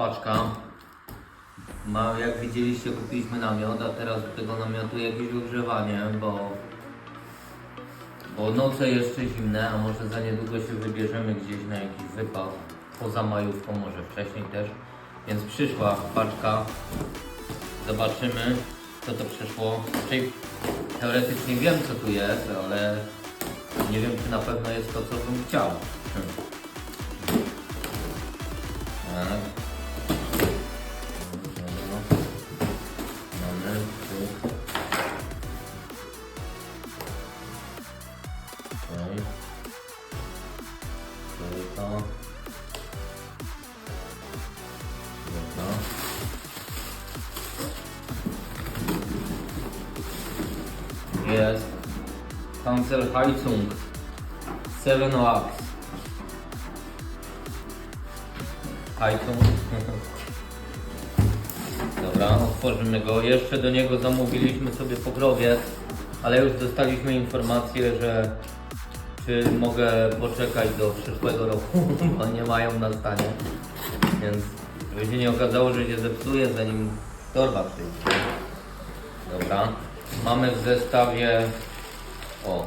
paczka. Ma, jak widzieliście, kupiliśmy namiot, a teraz do tego namiotu jakieś ogrzewanie, bo, bo noce jeszcze zimne, a może za niedługo się wybierzemy gdzieś na jakiś wypad. Poza majówką, może wcześniej też. Więc przyszła paczka. Zobaczymy, co to przyszło. Raczej teoretycznie wiem, co tu jest, ale nie wiem, czy na pewno jest to, co bym chciał. Tak. Okej. Tutaj to. Dobra. Jest. Cancel Heizung. 7 wax. Heizung. Dobra, otworzymy go. Jeszcze do niego zamówiliśmy sobie pokrowiec, ale już dostaliśmy informację, że czy mogę poczekać do przyszłego roku, bo nie mają na stanie. Więc żeby się nie okazało, że się zepsuje zanim torba przyjdzie. Dobra. Mamy w zestawie o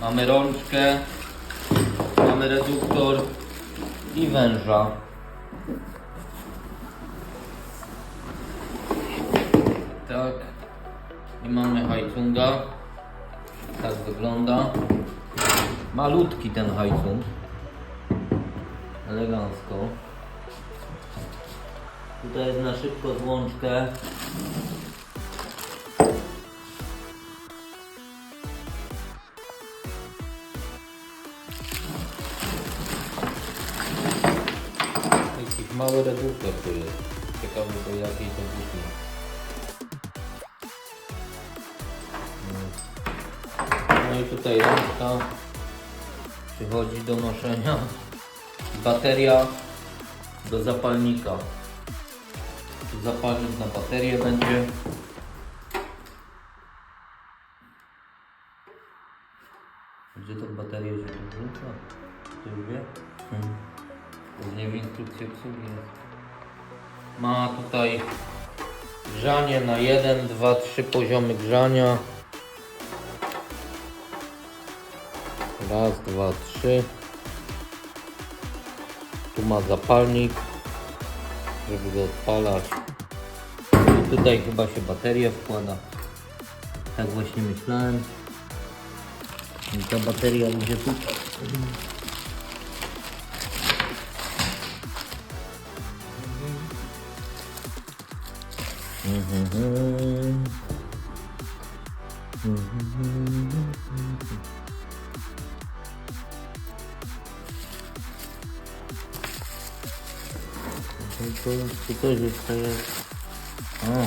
mamy rączkę, mamy reduktor i węża. Tak. I mamy hajcunga. Tak wygląda. Malutki ten hajcung. Elegancko. Tutaj jest na szybko złączkę. Jakiś mały reduktor tu jest. Ciekawy do jakiej to buty. No i tutaj rączka przychodzi do noszenia. Bateria do zapalnika. Zapalnik na baterię będzie. Gdzie tą baterię się tu wrzuca? Ktoś wie? Hmm. Pewnie w instrukcji obsługi jest. Ma tutaj grzanie na 1, 2, 3 poziomy grzania. Raz, dwa, trzy. Tu ma zapalnik, żeby go odpalać. I tutaj chyba się bateria wkłada. Tak właśnie myślałem. I ta bateria idzie tutaj. Mhm. Tu, tu też jeszcze jest. O.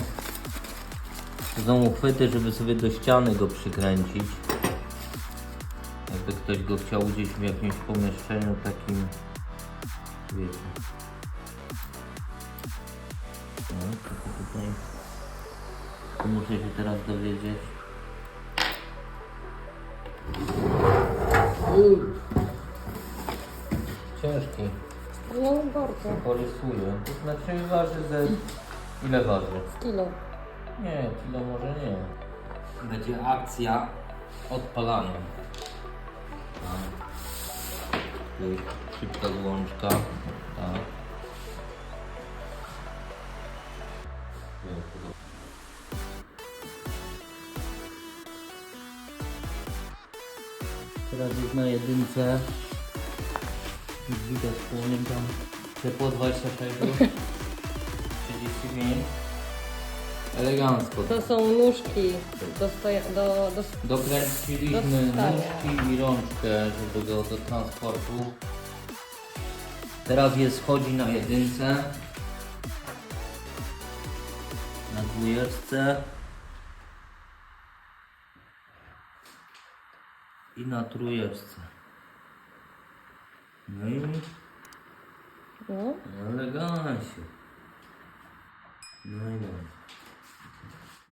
Są uchwyty, żeby sobie do ściany go przykręcić. Jakby ktoś go chciał gdzieś w jakimś pomieszczeniu takim. Wiecie. No, tylko tutaj. Tu muszę się teraz dowiedzieć. Ciężki. No bardzo. Porysuję. To znaczy waży ze... Ile waży? Kilo. Nie, kilo może nie. Będzie akcja odpalania. Tak. Tu szybka złączka. Tak. Teraz jest na jedynce. Jak Widać pamiętam ciepło 26 35 Elegancko. To są nóżki do, stoja, do, do Dokręciliśmy Do wstania. nóżki i rączkę, żeby go do transportu. Teraz jest chodzi na jedynce. Na dwójeczce. I na trójeczce. No i no. elegancie. No i dobrze.